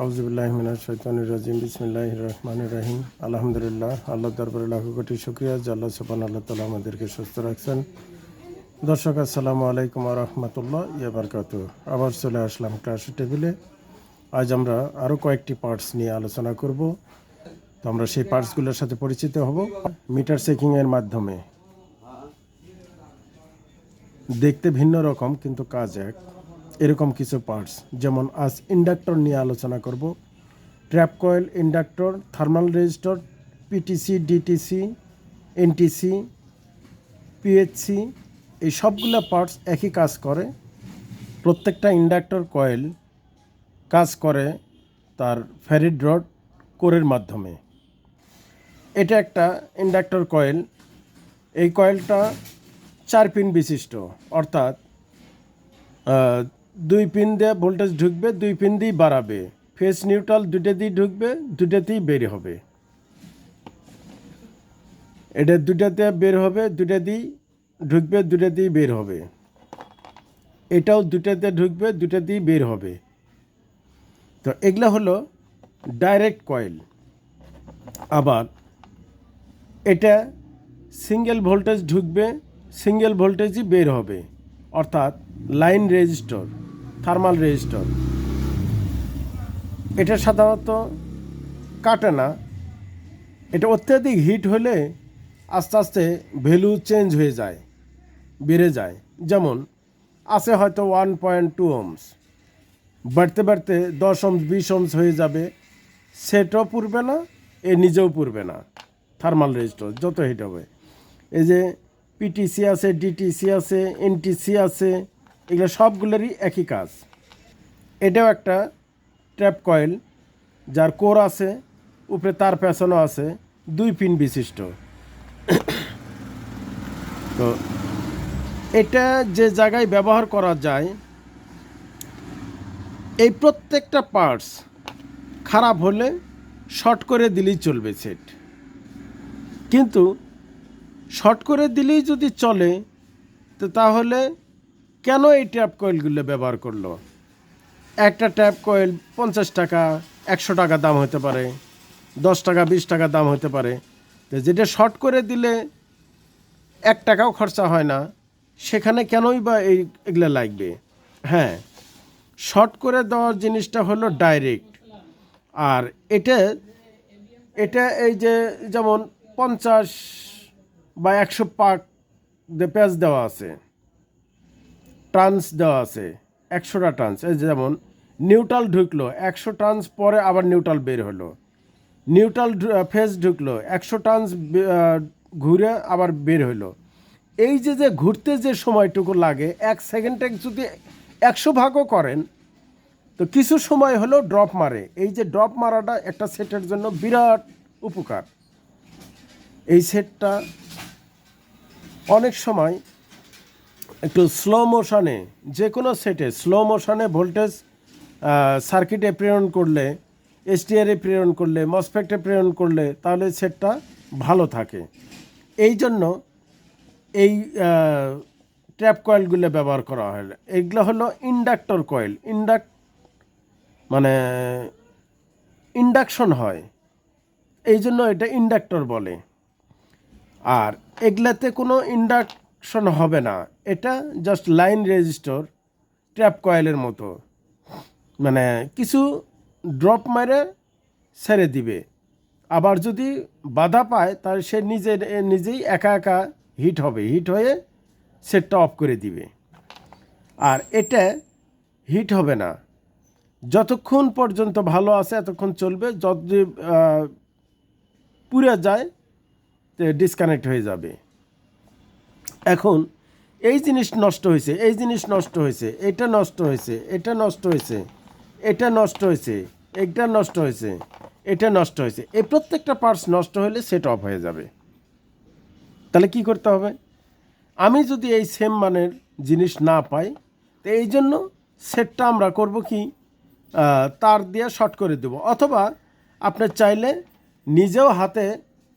আউজুবিল্লাহমিনা শৈতানুর রাজিম বিসমিল্লাহ রহমান রাহিম। আলহামদুলিল্লাহ আল্লাহ দরবারে লাখো কোটি শুক্রিয়া আল্লাহ সুবান আল্লাহ তালা আমাদেরকে সুস্থ রাখছেন। দর্শক, আসসালামু আলাইকুম রহমতুল্লাহ ইয়াবারকাত আবার চলে আসলাম ক্লাস টেবিলে। আজ আমরা আরও কয়েকটি পার্টস নিয়ে আলোচনা করব। তো আমরা সেই পার্টসগুলোর সাথে পরিচিত হব মিটার চেকিংয়ের মাধ্যমে। দেখতে ভিন্ন রকম, কিন্তু কাজ এক। এরকম কিছু পার্টস যেমন আজ ইন্ডাক্টর নিয়ে আলোচনা করব। Trap coil inductor thermal resistor PTC DTC NTC PHC এই সবগুলো পার্টস একই কাজ করে। প্রত্যেকটা ইন্ডাক্টর কয়েল কাজ করে তার ফেরিড রড কোরের মাধ্যমে। এটা একটা ইন্ডাক্টর কয়েল এই কয়েলটা চার পিন বিশিষ্ট, অর্থাৎ দুই পিন দিয়ে ভোল্টেজ ঢুকবে, দুই পিন দিয়েই বাড়াবে। ফেস নিউট্রাল দুটো দিয়ে ঢুকবে দুটোতেই বের হবে। এটা দুটাতে বের হবে দুটা দিয়েই ঢুকবে দুটা দিয়েই বের হবে। এটাও দুটাতে ঢুকবে দুটা দিয়েই বের হবে। তো এগুলো হলো ডাইরেক্ট কয়েল আবার এটা সিঙ্গেল ভোল্টেজ ঢুকবে সিঙ্গেল ভোল্টেজই বের হবে, অর্থাৎ লাইন রেজিস্টর থার্মাল রেজিস্টর এটা সাধারণত কাটে না। এটা অত্যাধিক হিট হলে আস্তে আস্তে ভ্যালু চেঞ্জ হয়ে যায়, বেড়ে যায়। যেমন, আছে হয়তো ওয়ান পয়েন্ট টু ওমস বাড়তে বাড়তে দশ ওমস বিশ ওমস হয়ে যাবে। সেটাও পুরবে না, এ নিজেও পুরবে না। থার্মাল রেজিস্টর যত হিট হবে। এই যে পিটিসি আছে ডিটিসি আছে এনটিসি আছে এগুলো সবগুলোরই একই কাজ। এটাও একটা ট্র্যাপ কয়েল যার কোর আছে, উপরে তার পেছনও আছে, দুই পিন বিশিষ্ট। তো এটা যে জায়গায় ব্যবহার করা যায়, এই প্রত্যেকটা পার্টস খারাপ হলে শর্ট করে দিলেই চলবে সেট কিন্তু শর্ট করে দিলেই যদি চলে, তো তাহলে কেন এই ট্যাপ কয়েলগুলো ব্যবহার করল? একটা ট্যাপ কয়েল পঞ্চাশ টাকা, একশো টাকা দাম হতে পারে, দশ টাকা, বিশ টাকা দাম হতে পারে। তো যেটা শর্ট করে দিলে এক টাকাও খরচা হয় না। সেখানে কেনই বা এই এগুলো লাগবে? হ্যাঁ শর্ট করে দেওয়ার জিনিসটা হলো ডাইরেক্ট আর এটা এটা এই যে যেমন পঞ্চাশ বা একশো পাক পেঁয়াজ দেওয়া আছে। ট্রান্স দেওয়া আছে, একশোটা ট্রান্স এই যেমন নিউট্রাল ঢুকলো, একশো ট্রান্স পরে আবার নিউট্রাল বের হলো। নিউট্রাল ফেজ ঢুকলো, একশো ট্রান্স ঘুরে আবার বের হলো। এই যে যে ঘুরতে যে সময়টুকু লাগে, এক সেকেন্ডে যদি একশো ভাগও করেন, তো কিছু সময় হলো ড্রপ মারে। এই যে ড্রপ মারাটা একটা সেটের জন্য বিরাট উপকার। এই সেটটা অনেক সময় একটু স্লো মোশনে যে কোনো সেটে স্লো মোশনে ভোল্টেজ সার্কিটে প্রেরণ করলে এসটিআরে প্রেরণ করলে মসফেক্টে প্রেরণ করলে, তাহলে সেটটা ভালো থাকে। এই জন্য এই ট্র্যাপ কয়েলগুলো ব্যবহার করা হয়। এগুলো হলো ইন্ডাক্টর কয়েল ইন্ডাক মানে ইন্ডাকশন হয়। এই জন্য এটা ইন্ডাক্টর বলে। আর এগুলাতে কোনো ইন্ডাকশন হবে না। এটা জাস্ট লাইন রেজিস্টর ট্র্যাপ কয়েলের মতো। মানে কিছু ড্রপ মেরে ছেড়ে দিবে। আবার যদি বাধা পায়, তাহলে সে নিজে নিজেই একা একা হিট হবে। হিট হয়ে সেটটা অফ করে দিবে। আর এটা হিট হবে না। যতক্ষণ পর্যন্ত ভালো আছে, এতক্ষণ চলবে। যত পুড়ে যায় ডিসকানেক্ট হয়ে যাবে। এখন এই জিনিস নষ্ট হয়েছে, এই জিনিস নষ্ট হয়েছে, এটা নষ্ট হয়েছে, এটা নষ্ট হয়েছে, এটা নষ্ট হয়েছে, এটা নষ্ট হয়েছে, এটা নষ্ট হয়েছে। এই প্রত্যেকটা পার্টস নষ্ট হলে সেট অফ হয়ে যাবে। তাহলে কি করতে হবে? আমি যদি এই সেম মানের জিনিস না পাই, তো এই জন্য সেটটা আমরা করব কি? তার দিয়ে শর্ট করে দেব। অথবা আপনি চাইলে নিজেও হাতে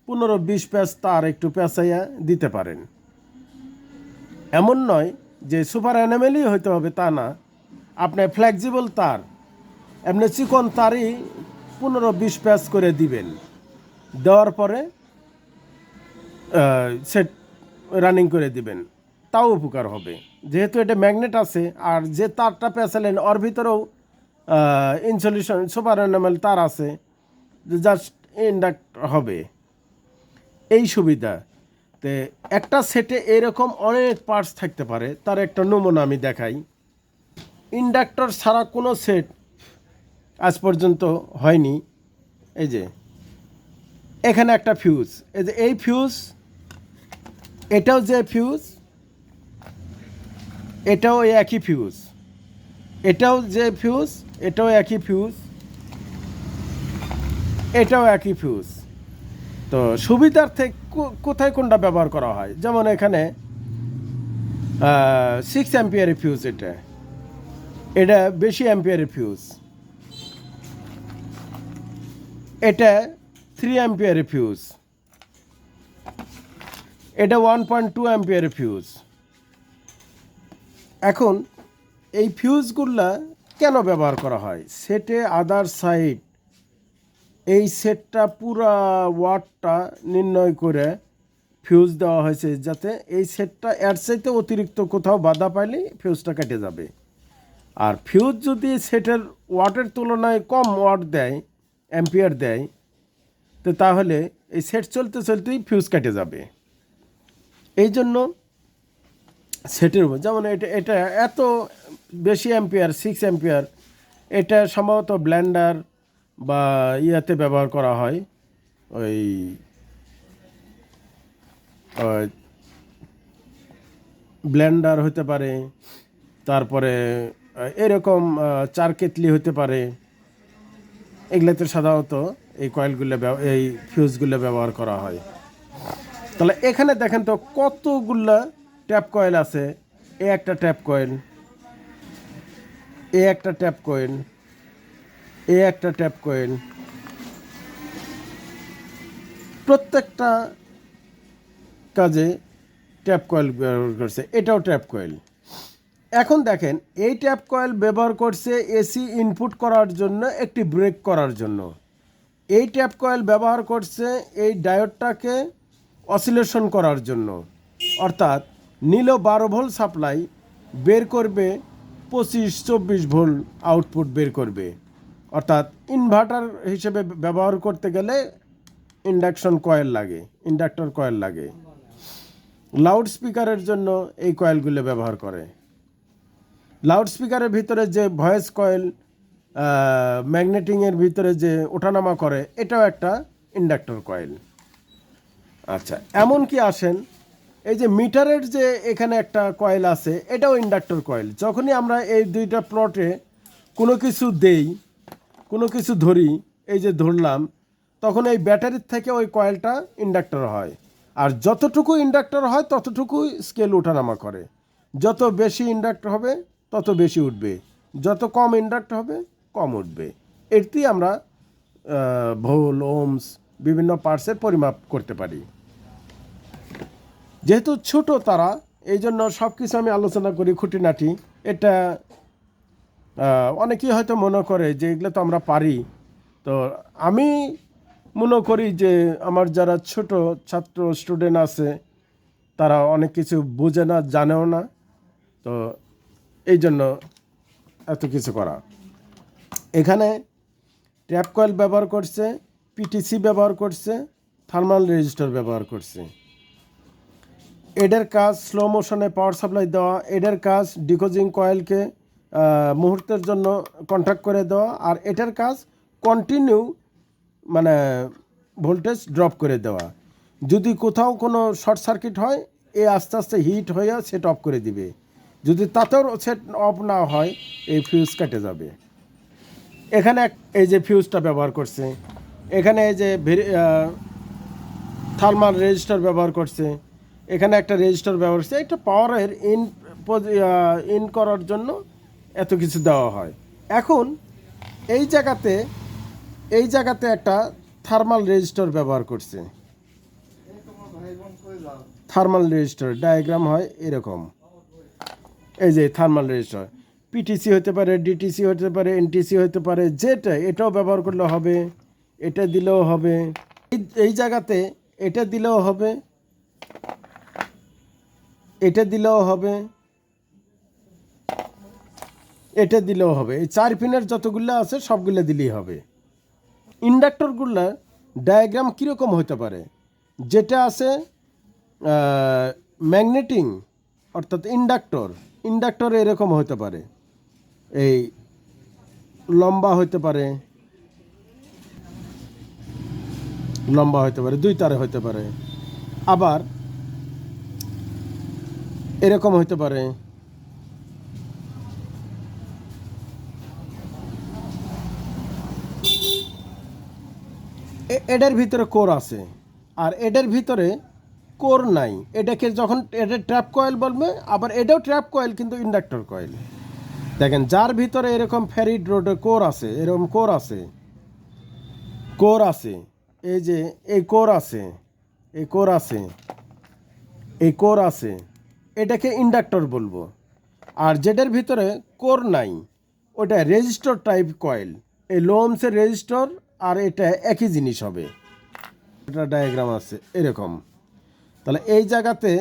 পনেরো, বিশ প্যাচ তার একটু পেঁচাইয়া দিতে পারেন। এমন নয় যে সুপার অ্যানিমেলই হইতে হবে তা না। আপনার ফ্লেক্সিবল তার। এমনি চিকন তারই পনেরো বিশ প্যাচ করে দিবেন। দেওয়ার পরে সেট রানিং করে দিবেন। তাও উপকার হবে। যেহেতু এটা ম্যাগনেট আছে, আর যে তারটা পেঁচালেন, ওর ভিতরেও ইনসলিউশন সুপার এনামেল তার আছে। জাস্ট ইন্ডাক্ট হবে। এই সুবিধা। তে একটা সেটে এরকম অনেক পার্টস থাকতে পারে, তার একটা নমুনা আমি দেখাই। ইন্ডাক্টর ছাড়া কোনো সেট আজ পর্যন্ত হয়নি। এই যে, এখানে একটা ফিউজ এই যে এই ফিউজ এটাও যে ফিউজ এটাও একই ফিউজ এটাও যে ফিউজ এটাও একই ফিউজ এটাও একই ফিউজ তো সুবিধার্থে কো- কোথায় কোনটা ব্যবহার করা হয়? যেমন এখানে সিক্স অ্যাম্পিয়ারের ফিউজ এটা। এটা বেশি অ্যাম্পিয়ারের ফিউজ এটা থ্রি অ্যাম্পিয়ারের ফিউজ এটা ওয়ান পয়েন্ট টু অ্যাম্পিয়ারের ফিউজ এখন, এই ফিউজগুলা কেন ব্যবহার করা হয়? সেটে আদার সাইড এই সেটটা পুরা ওয়াটটা নির্ণয় করে ফিউজ দেওয়া হয়েছে যাতে এই সেটটা এর চাইতে অতিরিক্ত কোথাও বাধা পাইলে ফিউজটা কেটে যাবে। আর ফিউজ যদি সেটের ওয়াটের তুলনায় কম ওয়াট দেয় অ্যাম্পিয়ার দেয়, তো তাহলে এই সেট চলতে চলতেই ফিউজ কেটে যাবে। এই জন্য সেটের উপর যেমন এটা এটা এত বেশি অ্যাম্পিয়ার সিক্স অ্যাম্পিয়ার এটা সম্ভবত ব্ল্যান্ডার বা ইয়াতে ব্যবহার করা হয়, ওই ব্লেন্ডার হতে পারে, তারপরে এরকম চার কেতলি হতে পারে। এগুলোতে সাধারণত এই কয়েলগুলো এই ফিউজগুলো ব্যবহার করা হয়। তাহলে এখানে দেখেন তো কতগুলা ট্যাপ কয়েল আছে। এ একটা ট্যাপ কয়েল, এ একটা ট্যাপ কয়েল এ একটা ট্যাপ কয়েল প্রত্যেকটা কাজে ট্যাপ কয়েল ব্যবহার করছে, এটাও ট্যাপ কয়েল এখন দেখেন, এই ট্যাপ কয়েল ব্যবহার করছে এসি ইনপুট করার জন্য, একটি ব্রেক করার জন্য। এই ট্যাপ কয়েল ব্যবহার করছে এই ডায়োডটাকে অসিলেশন করার জন্য। অর্থাৎ নীল বারো ভোল্ট সাপ্লাই বের করবে, পঁচিশ, চব্বিশ ভোল্ট আউটপুট বের করবে। অর্থাৎ ইনভার্টার হিসেবে ব্যবহার করতে গেলে ইন্ডাকশন কয়েল লাগে ইন্ডাক্টর কয়েল লাগে। লাউড স্পিকারের জন্য এই কয়েলগুলো ব্যবহার করে। লাউড স্পিকারের ভিতরে যে ভয়েস কয়েল ম্যাগনেটিংয়ের ভিতরে যে ওঠানামা করে, এটাও একটা ইন্ডাক্টর কয়েল আচ্ছা এমন কি আসেন, এই যে মিটারের যে এখানে একটা কয়েল আছে, এটাও ইন্ডাক্টর কয়েল যখনই আমরা এই দুইটা প্লটে কোনো কিছু দেই কোনো কিছু ধরি, এই যে ধরলাম, তখন এই ব্যাটারির থেকে ওই কয়েলটা ইন্ডাক্টর হয়। আর যতটুকু ইন্ডাক্টর হয়, ততটুকু স্কেল ওঠানামা করে। যত বেশি ইন্ডাক্টর হবে, তত বেশি উঠবে। যত কম ইন্ডাক্টর হবে, কম উঠবে। এটি আমরা ভোল, ওমস, বিভিন্ন পার্টসের পরিমাপ করতে পারি। যেহেতু ছোট তারা এই জন্য সব কিছু আমি আলোচনা করি খুঁটিনাটি। এটা অনেকেই হয়তো মনে করে যে এগুলো তো আমরা পারি। তো আমি মনে করি যে আমার যারা ছোট ছাত্র স্টুডেন্ট আছে, তারা অনেক কিছু বোঝে না, জানেও না। তো এই জন্য এত কিছু করা। এখানে ট্যাপ কয়েল ব্যবহার করছে পিটিসি ব্যবহার করছে থার্মাল রেজিস্টার ব্যবহার করছে। এডের কাজ স্লো মোশনে পাওয়ার সাপ্লাই দেওয়া এডের কাজ ডিকোজিং কয়েলকে মুহূর্তের জন্য কন্ট্যাক্ট করে দেওয়া আর এটার কাজ কন্টিনিউ মানে ভোল্টেজ ড্রপ করে দেওয়া। যদি কোথাও কোনো শর্ট সার্কিট হয়, এ আস্তে আস্তে হিট হয়ে সেট অফ করে দিবে। যদি তাতেও সেট অফ না হয়, এই ফিউজ কেটে যাবে। এখানে এই যে ফিউজটা ব্যবহার করছে। এখানে এই যে থার্মাল রেজিস্টার ব্যবহার করছে। এখানে একটা রেজিস্টার ব্যবহার করছে। একটা পাওয়ারের ইন ইন করার জন্য এত কিছু দেওয়া হয়। এখন এই জায়গাতে এই জায়গাতে একটা থার্মাল রেজিস্টার ব্যবহার করছে। থার্মাল রেজিস্টার ডায়াগ্রাম হয় এরকম। এই যে থার্মাল রেজিস্টার পিটিসি হতে পারে ডিটিসি হতে পারে এনটিসি হতে পারে, যেটা, এটাও ব্যবহার করলে হবে, এটা দিলেও হবে। এই- জায়গাতে এটা দিলেও হবে, এটা দিলেও হবে। এটা দিলেও হবে। এই চার পিনের যতগুলো আছে, সবগুলো দিলেই হবে। ইন্ডাক্টরগুলো ডায়াগ্রাম কীরকম হতে পারে? যেটা আছে ম্যাগনেটিং অর্থাৎ ইন্ডাক্টর। ইন্ডাক্টর এরকম হতে পারে। এই লম্বা হতে পারে। লম্বা হতে পারে, দুই তারে হতে পারে। আবার এরকম হতে পারে। এটার ভিতরে কোর আছে, আর এটার ভিতরে কোর নাই। এটাকে যখন এটা ট্র্যাপ কয়েল বলবে, আবার এটাও ট্র্যাপ কয়েল কিন্তু ইন্ডাক্টর কয়েল দেখেন, যার ভিতরে এরকম ফেরিড রোডে কোর আছে, এরকম কোর আছে কোর আছে, এই যে এই কোর আছে, এই কোর আছে, এই কোর আছে, এটাকে ইন্ডাক্টর বলব। আর যেটার ভিতরে কোর নাই, ওটা রেজিস্টর টাইপ কয়েল এই লোমসের রেজিস্টর আর এটা একই জিনিস হবে। এটা ডায়াগ্রাম আছে, এরকম। তাহলে এই জায়গাতে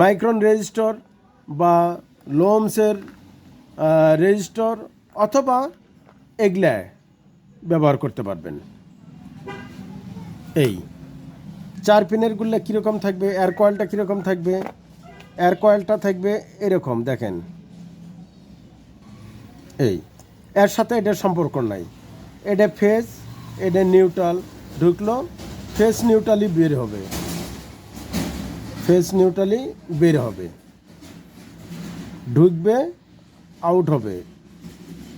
মাইক্রন রেজিস্টর বা লোমসের রেজিস্টর অথবা এগলা ব্যবহার করতে পারবেন। এই চার পিনেরগুলো কীরকম থাকবে এয়ার কয়েলটা কীরকম থাকবে এয়ার কয়েলটা থাকবে, এরকম, দেখেন। এই, এর সাথে এটার সম্পর্ক নাই। এটা ফেস, এটা নিউট্রাল, ঢুকলো, ফেস নিউট্রালি বের হবে। ফেস নিউট্রালি বের হবে। ঢুকবে, আউট হবে।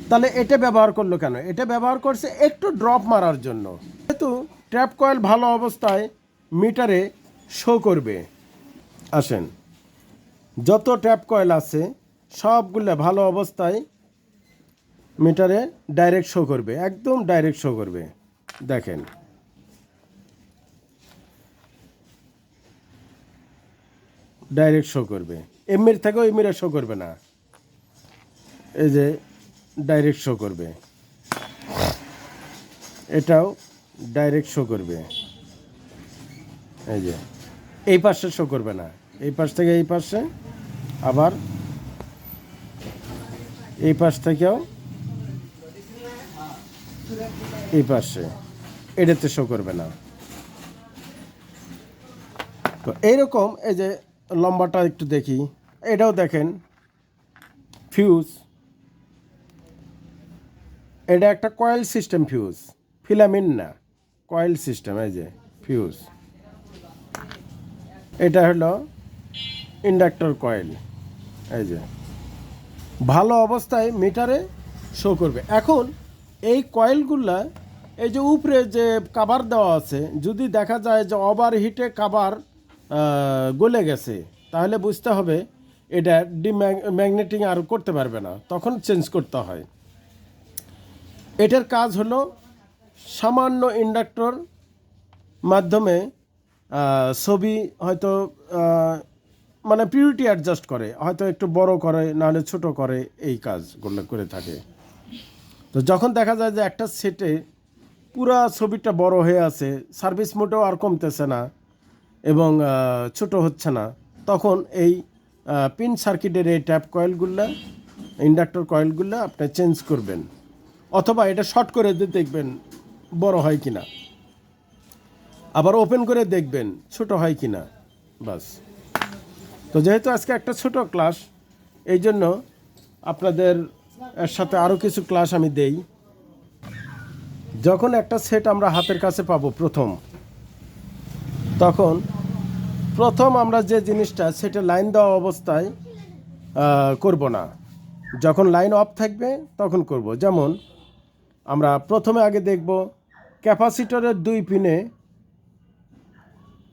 তাহলে এটা ব্যবহার করল কেন? এটা ব্যবহার করছে একটু ড্রপ মারার জন্য। যেহেতু ট্র্যাপ কয়েল ভালো অবস্থায় মিটারে শো করবে। আসেন। যত ট্র্যাপ কয়েল আছে, সবগুলো ভালো অবস্থায় মিটারে ডাইরেক্ট শো করবে, একদম ডাইরেক্ট শো করবে। দেখেন। ডাইরেক্ট শো করবে। এমএর থেকেও এমএর শো করবে না। এই যে ডাইরেক্ট শো করবে। এটাও ডাইরেক্ট শো করবে। এই যে, এই পাশে শো করবে না। এই পাশ থেকে এই পাশে, আবার এই পাশ থেকেও এই পাশে। এটাতে শো করবে না। তো এইরকম এই যে লম্বাটা একটু দেখি। এটাও দেখেন। ফিউজ এটা একটা কয়েল সিস্টেম ফিউজ ফিলামিন না। কয়েল সিস্টেম এই যে ফিউজ এটা হলো ইন্ডাক্টর কয়েল এই যে। ভালো অবস্থায় মিটারে শো করবে। এখন এই কয়েলগুলা, এই যে উপরে যে কাভার দেওয়া আছে, যদি দেখা যায় যে ওভার হিটে কাভার গলে গেছে, তাহলে বুঝতে হবে এটা ডিম্যাগনেটিং আর করতে পারবে না, তখন চেঞ্জ করতে হয়। এটার কাজ হলো সামান্য ইন্ডাক্টর মাধ্যমে ছবি হয়তো মানে পিউরিটি অ্যাডজাস্ট করে, হয়তো একটু বড় করে, নাহলে ছোট করে এই কাজগুলো করে থাকে। তো যখন দেখা যায় যে একটা সেটে পুরা ছবিটা বড় হয়ে আছে, সার্ভিস মোটেও আর কমতেছে না এবং ছোট হচ্ছে না, তখন এই পিন সার্কিটের এই ট্যাপ কয়েলগুলো ইন্ডাক্টর কয়েলগুলো আপনি চেঞ্জ করবেন। অথবা এটা শর্ট করে দিয়ে দেখবেন বড় হয় কি না আবার ওপেন করে দেখবেন ছোট হয় কি না বাস। তো যেহেতু আজকে একটা ছোট ক্লাস এই জন্য আপনাদের এর সাথে আরও কিছু ক্লাস আমি দেই। যখন একটা সেট আমরা হাতের কাছে পাবো প্রথম, তখন প্রথম আমরা যে জিনিসটা সেটা লাইন দেওয়া অবস্থায় করব না। যখন লাইন অফ থাকবে, তখন করব। যেমন আমরা প্রথমে আগে দেখব ক্যাপাসিটরের দুই পিনে,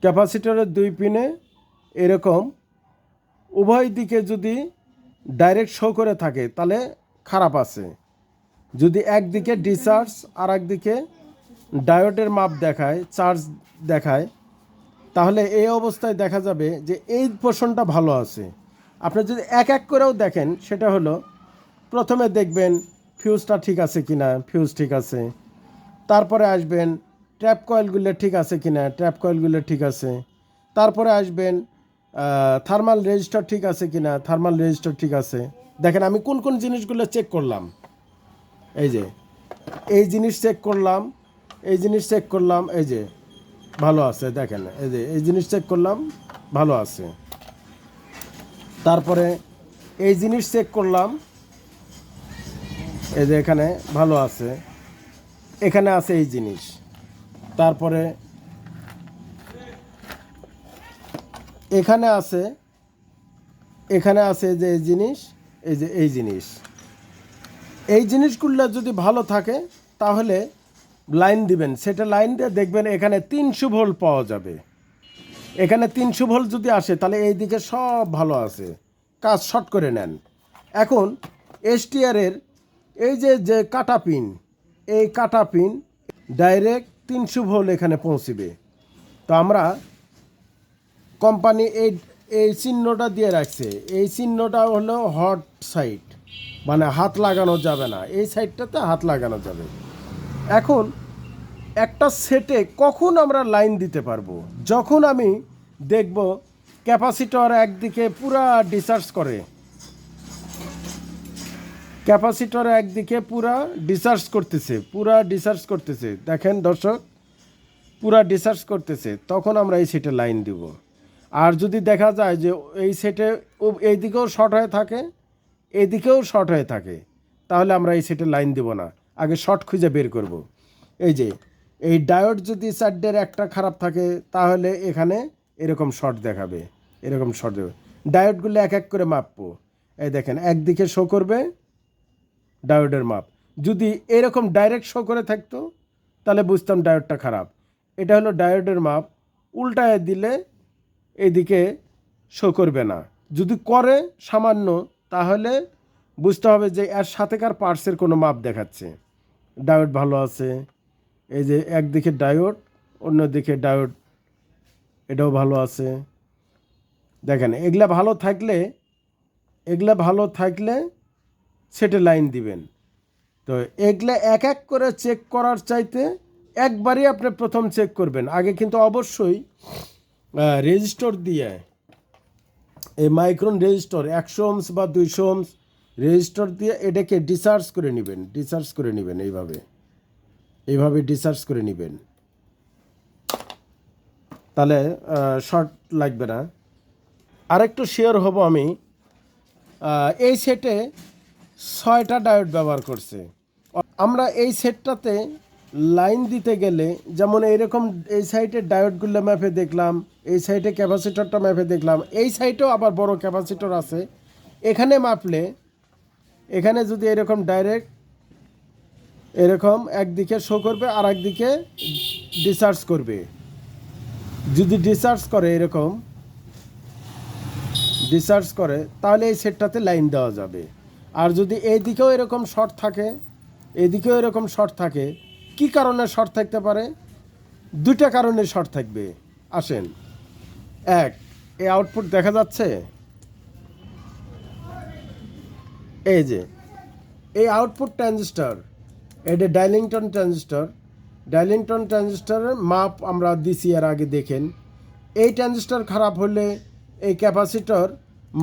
ক্যাপাসিটরের দুই পিনে এরকম উভয় দিকে যদি ডাইরেক্ট শো করে থাকে, তাহলে খারাপ আছে। যদি একদিকে ডিচার্জ আর একদিকে ডায়োডের মাপ দেখায় চার্জ দেখায়, তাহলে এই অবস্থায় দেখা যাবে যে এই পোর্শনটা ভালো আছে। আপনি যদি এক এক করেও দেখেন, সেটা হলো প্রথমে দেখবেন ফিউজটা ঠিক আছে কি না ফিউজ ঠিক আছে। তারপরে আসবেন ট্র্যাপ কয়েলগুলো ঠিক আছে কি না ট্র্যাপ কয়েলগুলো ঠিক আছে। তারপরে আসবেন থার্মাল রেজিস্টার ঠিক আছে কি না থার্মাল রেজিস্টার ঠিক আছে। দেখেন, আমি কোন কোন জিনিসগুলো চেক করলাম? এই যে, এই জিনিস চেক করলাম, এই জিনিস চেক করলাম, এই যে, ভালো আছে, দেখেন, এই যে, এই জিনিস চেক করলাম, ভালো আছে। তারপরে এই জিনিস চেক করলাম, এই যে এখানে ভালো আছে, এখানে আছে এই জিনিস। তারপরে এখানে আছে এখানে আছে যে এই জিনিস এই যে, এই জিনিস। এই জিনিসগুলো যদি ভালো থাকে, তাহলে লাইন দিবেন। সেটা লাইন দিয়ে দেখবেন এখানে তিনশো ভোল্ট পাওয়া যাবে। এখানে তিনশো ভোল্ট যদি আসে, তাহলে এই দিকে সব ভালো আছে। কাজ শর্ট করে নেন। এখন এসটিআরের এই যে যে কাটা পিন, এই কাটা পিন ডাইরেক্ট তিনশো ভোল্ট এখানে পৌঁছিবে। তো আমরা কোম্পানি এই এই চিহ্নটা দিয়ে রাখছে। এই চিহ্নটা হলো হট সাইড মানে হাত লাগানো যাবে না। এই সাইডটাতে হাত লাগানো যাবে। এখন একটা সেটে কখন আমরা লাইন দিতে পারব? যখন আমি দেখব ক্যাপাসিটর একদিকে পুরা ডিসচার্জ করে ক্যাপাসিটর একদিকে পুরা ডিসচার্জ করতেছে, পুরা ডিসচার্জ করতেছে। দেখেন দর্শক, পুরা ডিসচার্জ করতেছে। তখন আমরা এই সেটে লাইন দিব। আর যদি দেখা যায় যে এই সেটে এইদিকেও শর্ট হয়ে থাকে, এদিকেও শর্ট হয়ে থাকে, তাহলে আমরা এই সেটে লাইন দিব না। আগে শর্ট খুঁজে বের করব। এই যে, এই ডায়োড যদি সাইডের একটা খারাপ থাকে, তাহলে এখানে এরকম শর্ট দেখাবে, এরকম শর্ট দেবে ডায়োডগুলো এক এক করে মাপবো। এই দেখেন, একদিকে শো করবে ডায়োডের মাপ। যদি এরকম ডাইরেক্ট শো করে থাকতো, তাহলে বুঝতাম ডায়োডটা খারাপ। এটা হলো ডায়োডের মাপ। উল্টায় দিলে এদিকে শো করবে না। যদি করে সামান্য, তাহলে বুঝতে হবে যে এর সাথেকার পার্টসের কোনো মাপ দেখাচ্ছে। ডায়োড ভালো আছে, এই যে একদিকে ডায়োড অন্যদিকে ডায়োড এটাও ভালো আছে। দেখেন, এগুলা ভালো থাকলে, এগুলা ভালো থাকলে সেটে লাইন দিবেন। তো এগুলা এক এক করে চেক করার চাইতে একবারই আপনি প্রথম চেক করবেন। আগে কিন্তু অবশ্যই রেজিস্টর দিয়ে এই মাইক্রোন রেজিস্টর একশো ওমস বা দুইশো ওমস রেজিস্টর দিয়ে এটাকে ডিসার্জ করে নেবেন ডিসার্জ করে নেবেন এইভাবে এইভাবে ডিসার্জ করে নেবেন। তাহলে শর্ট লাগবে না। আরেকটু শেয়ার হব আমি এই সেটে ছয়টা ডায়োড ব্যবহার করছে। আমরা এই সেটটাতে লাইন দিতে গেলে, যেমন এইরকম এই সাইডে ডায়োডগুলো ম্যাপে দেখলাম, এই সাইডে ক্যাপাসিটরটা ম্যাপে দেখলাম, এই সাইডেও আবার বড় ক্যাপাসিটর আছে। এখানে মাপলে, এখানে যদি এরকম ডাইরেক্ট এরকম একদিকে শো করবে আর একদিকে ডিসচার্জ করবে। যদি ডিসচার্জ করে এরকম ডিসচার্জ করে, তাহলে এই সেটটাতে লাইন দেওয়া যাবে। আর যদি এইদিকেও এরকম শর্ট থাকে এদিকেও এরকম শর্ট থাকে কি কারণে শর্ট থাকতে পারে? দুইটা কারণে শর্ট থাকবে। আসেন। এক, এই আউটপুট দেখা যাচ্ছে? এই যে, এই আউটপুট ট্রানজিস্টর এটা ডাইলিংটন ট্রানজিস্টর ডাইলিংটন ট্রানজিস্টরের মাপ আমরা দিছি এর আগে দেখেন। এই ট্রানজিস্টর খারাপ হলে এই ক্যাপাসিটর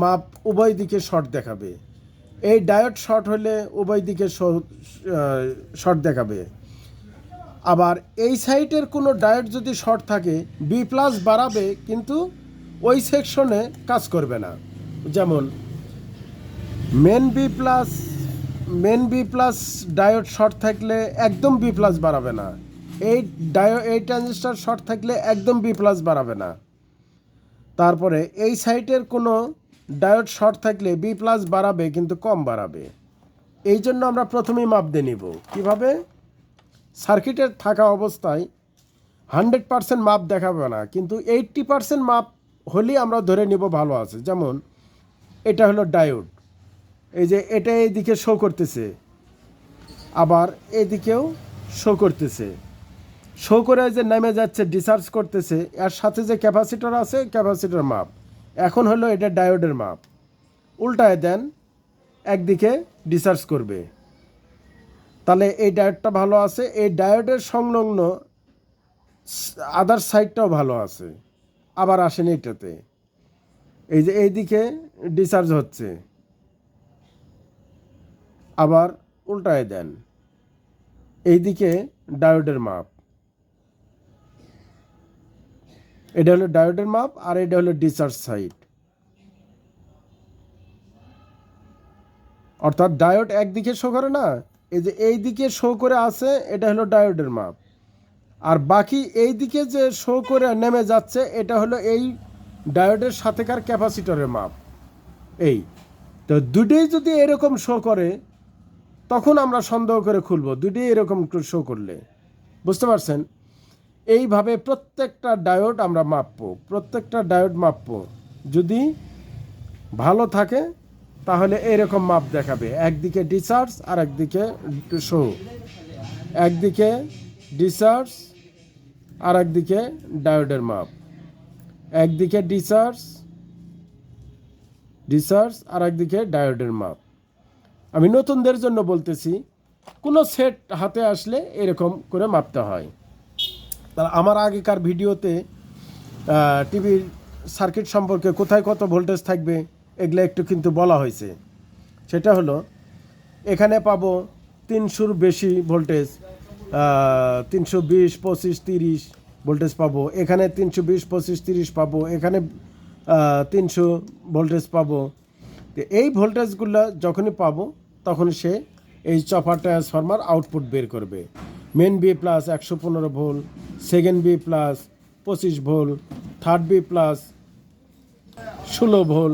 মাপ উভয় দিকে শর্ট দেখাবে। এই ডায়োড শর্ট হলে উভয় দিকে শর্ট দেখাবে। আবার এই সাইটের কোনো ডায়োড যদি শর্ট থাকে বি প্লাস বাড়াবে, কিন্তু ওই সেকশনে কাজ করবে না। যেমন main B plus main B plus diode short থাকলে একদম বি প্লাস বাড়াবে না। এই ডায়ো এই ট্রানজিস্টার শর্ট থাকলে একদম বি প্লাস বাড়াবে না। তারপরে এই সাইটের কোনো ডায়োড শর্ট থাকলে বি প্লাস বাড়াবে, কিন্তু কম বাড়াবে। এই জন্য আমরা প্রথমেই মাপ দিয়ে নিব। কীভাবে? সার্কিটের থাকা অবস্থায় হান্ড্রেড পার্সেন্ট মাপ দেখাবে না, কিন্তু এইট্টি পার্সেন্ট মাপ হলেই আমরা ধরে নিব ভালো আছে। যেমন এটা হলো ডায়োড। এই যে এটা এইদিকে শো করতেছে, আবার এদিকেও শো করতেছে। শো করে যে নেমে যাচ্ছে ডিসার্জ করতেছে, এর সাথে যে ক্যাপাসিটর আছে ক্যাপাসিটর মাপ। এখন হলো এটা ডায়োডের মাপ। উল্টায় দেন, একদিকে ডিসার্জ করবে। তাহলে এই ডায়েটটা ভালো আছে, এই ডায়োডের সংলগ্ন আদার সাইডটাও ভালো আছে। আবার আসেন এইটাতে এই যে এইদিকে ডিসচার্জ হচ্ছে। আবার উল্টায় দেন। এইদিকে ডায়োডের মাপ। এটা হলো ডায়োডের মাপ আর এটা হলো ডিসচার্জ সাইড অর্থাৎ ডায়োড একদিকে শো করে না এই যে এই দিকে শো করে আছে, এটা হলো ডায়োডের মাপ। আর বাকি এই দিকে যে শো করে নেমে যাচ্ছে, এটা হলো এই ডায়োডের সাথেকার ক্যাপাসিটরের মাপ। এই। তো দুটোই যদি এরকম শো করে, তখন আমরা সন্দেহ করে খুলবো, দুটোই এরকম শো করলে। বুঝতে পারছেন? এইভাবে প্রত্যেকটা ডায়োড আমরা মাপবো, প্রত্যেকটা ডায়োড মাপবো। যদি ভালো থাকে তাহলে এরকম মাপ দেখাবে। একদিকে ডিসার্জ আর একদিকে শো একদিকে ডিসার্জ আর একদিকে ডায়োডের মাপ। একদিকে ডিসার্জ ডিসার্জ আর একদিকে ডায়োডের মাপ। আমি নতুনদের জন্য বলতেছি, কোনো সেট হাতে আসলে এরকম করে মাপতে হয়। তাহলে আমার আগেকার ভিডিওতে টিভির সার্কিট সম্পর্কে কোথায় কত ভোল্টেজ থাকবে? এগুলো একটু কিন্তু বলা হয়েছে। সেটা হলো, এখানে পাবো তিনশোর বেশি ভোল্টেজ তিনশো বিশ, পঁচিশ, তিরিশ ভোল্টেজ পাবো। এখানে তিনশো বিশ, পঁচিশ, তিরিশ পাবো। এখানে তিনশো ভোল্টেজ পাবো। এই ভোল্টেজগুলো যখনই পাবো, তখন সে এই চপার ট্রান্সফরমার আউটপুট বের করবে। মেন বি প্লাস একশো পনেরো ভোল সেকেন্ড বি প্লাস পঁচিশ ভোল থার্ড বি প্লাস ষোলো ভোল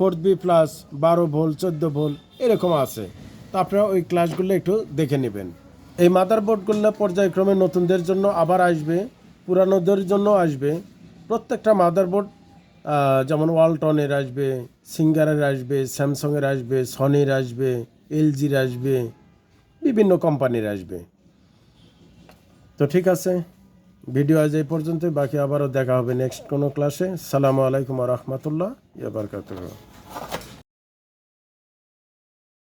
ফোর্থ বি প্লাস, বারো ভোল, চোদ্দ ভোল, এরকম আছে। তো আপনারা ওই ক্লাসগুলো একটু দেখে নেবেন। এই মাদার বোর্ডগুলো পর্যায়ক্রমে নতুনদের জন্য আবার আসবে, পুরানোদের জন্য আসবে। প্রত্যেকটা মাদার বোর্ড যেমন ওয়ালটনের আসবে, সিঙ্গারের আসবে, স্যামসংয়ের আসবে, সনির আসবে, এলজির আসবে, বিভিন্ন কোম্পানির আসবে। তো ঠিক আছে, ভিডিও আজ এই পর্যন্তই, বাকি আবারও দেখা হবে নেক্সট কোনো ক্লাসে। সালামু আলাইকুম রহমতুল্লাহ বারকাতুহ।